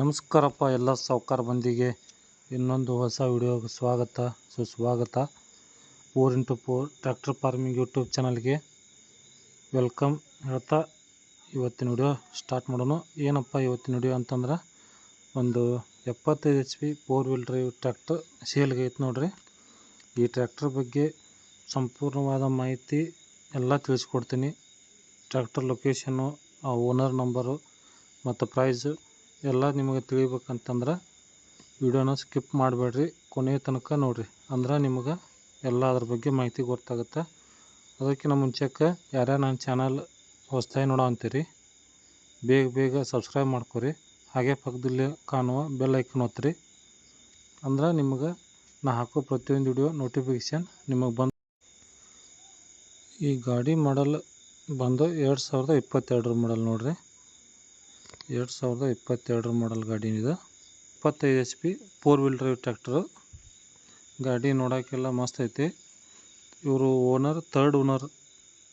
ನಮಸ್ಕಾರಪ್ಪ ಎಲ್ಲ ಸಾವ್ಕಾರ ಮಂದಿಗೆ ಇನ್ನೊಂದು ಹೊಸ ವಿಡಿಯೋಗೆ ಸ್ವಾಗತ. ಸುಸ್ವಾಗತ. Four into four tractor farming YouTube ಚಾನಲ್ಗೆ ವೆಲ್ಕಮ್ ಹೇಳ್ತಾ ಇವತ್ತಿನ ವಿಡಿಯೋ ಸ್ಟಾರ್ಟ್ ಮಾಡೋಣ. ಏನಪ್ಪ ಇವತ್ತಿನ ವಿಡಿಯೋ ಅಂತಂದ್ರೆ ಒಂದು ಎಪ್ಪತ್ತೈದು H P four wheel drive tractor ಸೇಲ್ಗೆ ಐತೆ ನೋಡ್ರಿ. ಈ ಟ್ರ್ಯಾಕ್ಟರ್ ಬಗ್ಗೆ ಸಂಪೂರ್ಣವಾದ ಮಾಹಿತಿ ಎಲ್ಲ ತಿಳಿಸ್ಕೊಡ್ತೀನಿ. ಟ್ರ್ಯಾಕ್ಟರ್ ಲೊಕೇಶನ್ನು ಆ ಓನರ್ ನಂಬರು ಮತ್ತು ಪ್ರೈಸು ಎಲ್ಲ ನಿಮಗೆ ತಿಳಿಬೇಕಂತಂದ್ರೆ ವಿಡಿಯೋನ ಸ್ಕಿಪ್ ಮಾಡಬೇಡ್ರಿ. ಕೊನೆಯ ತನಕ ನೋಡಿರಿ. ಅಂದ್ರೆ ನಿಮಗೆ ಎಲ್ಲ ಅದ್ರ ಬಗ್ಗೆ ಮಾಹಿತಿ ಗೊತ್ತಾಗುತ್ತೆ. ಅದಕ್ಕಿಂತ ಮುಂಚೆಕ್ಕೆ ಯಾರ್ಯಾರ ನನ್ನ ಚಾನಲ್ ಹೊಸ್ದಾಗಿ ನೋಡೋ ಅಂತೀರಿ, ಬೇಗ ಬೇಗ ಸಬ್ಸ್ಕ್ರೈಬ್ ಮಾಡ್ಕೊರಿ. ಹಾಗೆ ಪಕ್ಕದಲ್ಲಿ ಕಾಣುವ ಬೆಲ್ ಐಕನ್ ಒತ್ತಿರಿ. ಅಂದ್ರೆ ನಿಮಗೆ ನಾ ಹಾಕೋ ಪ್ರತಿಯೊಂದು ವಿಡಿಯೋ ನೋಟಿಫಿಕೇಷನ್ ನಿಮಗೆ ಬಂದು ಈ ಗಾಡಿ ಮಾಡಲ್ ಬಂದು ಎರಡು ಸಾವಿರದ ಇಪ್ಪತ್ತೆರಡರ ಮಾಡಲ್ ನೋಡಿರಿ. ಎರಡು ಸಾವಿರದ ಇಪ್ಪತ್ತೆರಡರ ಮಾಡಲ್ ಗಾಡಿ ಇದು ಇಪ್ಪತ್ತೈದು H P four wheel drive tractor ಗಾಡಿ ನೋಡೋಕ್ಕೆಲ್ಲ ಮಸ್ತ್ ಐತಿ. ಇವರು ಓನರ್ ಥರ್ಡ್ ಓನರ್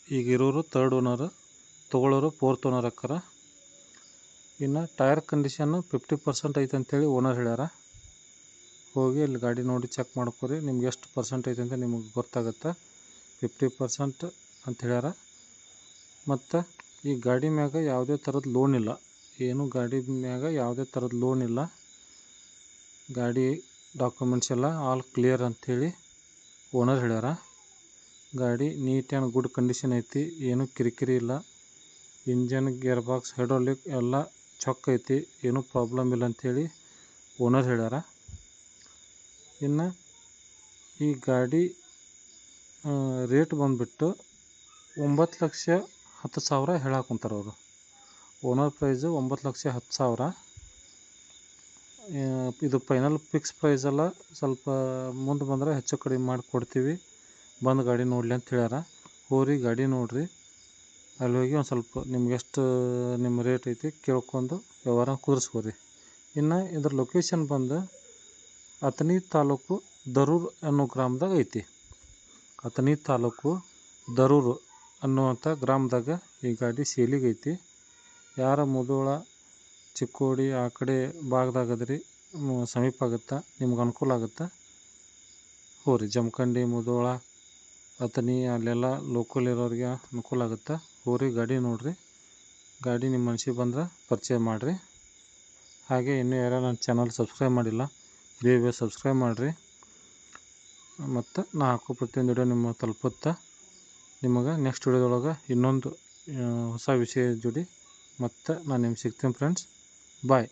ಈಗ ಇರೋರು ಥರ್ಡ್ ಓನರ್ ತೊಗೊಳೋರು ಫೋರ್ತ್ ಓನರ್ ಹಾಕಾರ ಇನ್ನು ಟೈರ್ ಕಂಡೀಷನ್ನು ಫಿಫ್ಟಿ ಪರ್ಸೆಂಟ್ ಐತೆ ಅಂತೇಳಿ ಓನರ್ ಹೇಳ್ಯಾರ. ಹೋಗಿ ಅಲ್ಲಿ ಗಾಡಿ ನೋಡಿ ಚೆಕ್ ಮಾಡ್ಕೊರಿ, ನಿಮ್ಗೆ ಎಷ್ಟು ಪರ್ಸೆಂಟ್ ಐತೆ ಅಂತ ನಿಮಗೆ ಗೊತ್ತಾಗುತ್ತೆ. ಫಿಫ್ಟಿ ಪರ್ಸೆಂಟ್ ಅಂತ ಹೇಳ್ಯಾರ. ಮತ್ತು ಈ ಗಾಡಿ ಮ್ಯಾಗ ಯಾವುದೇ ಥರದ ಲೋನ್ ಇಲ್ಲ. ಏನು ಗಾಡಿ ಮ್ಯಾಗ ಯಾವುದೇ ಥರದ ಲೋನ್ ಇಲ್ಲ. ಗಾಡಿ ಡಾಕ್ಯುಮೆಂಟ್ಸ್ ಎಲ್ಲ ಆಲ್ ಕ್ಲಿಯರ್ ಅಂಥೇಳಿ ಓನರ್ ಹೇಳ್ಯಾರ. ಗಾಡಿ ನೀಟ್ ಆ್ಯಂಡ್ ಗುಡ್ ಕಂಡೀಷನ್ ಐತಿ, ಏನು ಕಿರಿಕಿರಿ ಇಲ್ಲ. ಇಂಜನ್ ಗೇರ್ ಬಾಕ್ಸ್ ಹೈಡ್ರಾಲಿಕ್ ಎಲ್ಲ ಚೊಕ್ಕ ಐತಿ, ಏನೂ ಪ್ರಾಬ್ಲಮ್ ಇಲ್ಲ ಅಂಥೇಳಿ ಓನರ್ ಹೇಳ್ಯಾರ. ಇನ್ನು ಈ ಗಾಡಿ ರೇಟ್ ಬಂದುಬಿಟ್ಟು ಒಂಬತ್ತು ಲಕ್ಷ ಹತ್ತು ಸಾವಿರ ಹೇಳಾಕೊಂತಾರೆ ಅವರು. ಓನರ್ ಪ್ರೈಸು ಒಂಬತ್ತು ಲಕ್ಷ ಹತ್ತು ಸಾವಿರ. ಇದು ಫೈನಲ್ ಫಿಕ್ಸ್ ಪ್ರೈಸ್ ಅಲ್ಲ, ಸ್ವಲ್ಪ ಮುಂದೆ ಬಂದರೆ ಹೆಚ್ಚು ಕಡಿಮೆ ಮಾಡಿ ಕೊಡ್ತೀವಿ. ಬಂದು ಗಾಡಿ ನೋಡಲಿ ಅಂತ ಹೇಳ್ಯಾರ. ಹೋರಿ ಗಾಡಿ ನೋಡಿರಿ. ಅಲ್ಲಿ ಹೋಗಿ ಒಂದು ಸ್ವಲ್ಪ ನಿಮ್ಗೆ ಎಷ್ಟು ನಿಮ್ಮ ರೇಟ್ ಐತಿ ಕೇಳ್ಕೊಂಡು ವ್ಯವಹಾರ ಕೂರಿಸ್ಕೋರಿ. ಇನ್ನು ಇದ್ರ ಲೊಕೇಶನ್ ಬಂದು ಅತನಿ ತಾಲೂಕು ದರೂರ್ ಅನ್ನೋ ಗ್ರಾಮದಾಗ ಐತಿ. ಅತನಿ ತಾಲೂಕು ದರೂರು ಅನ್ನುವಂಥ ಗ್ರಾಮದಾಗ ಈ ಗಾಡಿ ಸೇಲಿಗೆ ಐತಿ ಯಾರ ಮುಧೋಳ ಚಿಕ್ಕೋಡಿ ಆ ಕಡೆ ಭಾಗದಾಗದ್ರಿ ಸಮೀಪ ಆಗುತ್ತೆ? ನಿಮ್ಗೆ ಅನುಕೂಲ ಆಗುತ್ತೆ? ಹೋರಿ ಜಮಖಂಡಿ ಮುಧೋಳ ಅಥಣಿ, ಅಲ್ಲೆಲ್ಲ ಲೋಕಲ್ ಇರೋರಿಗೆ ಅನುಕೂಲ ಆಗುತ್ತೆ? ಹೋರಿ ಗಾಡಿ ನೋಡಿರಿ. ಗಾಡಿ ನಿಮ್ಮ ಮನ್ಸಿಗೆ ಬಂದ್ರೆ ಪರಿಚಯ ಮಾಡಿರಿ. ಹಾಗೆ ಇನ್ನೂ ಯಾರು ನನ್ನ ಚಾನಲ್ ಸಬ್ಸ್ಕ್ರೈಬ್ ಮಾಡಿಲ್ಲ, ಬೇಗ ಬೇಗ ಸಬ್ಸ್ಕ್ರೈಬ್ ಮಾಡಿರಿ. ಮತ್ತು ನಾ ಹಾಕೋ ಪ್ರತಿಯೊಂದು ವಿಡಿಯೋ ನಿಮ್ಮ ತಲುಪುತ್ತೆ? ನಿಮಗೆ ನೆಕ್ಸ್ಟ್ ವಿಡಿಯೋದೊಳಗೆ ಇನ್ನೊಂದು ಹೊಸ ವಿಷಯ ಜೋಡಿ ಮತ್ತು ನಾನು ನಿಮ್ಗೆ ಸಿಗ್ತೀನಿ ಫ್ರೆಂಡ್ಸ್ ಬಾಯ್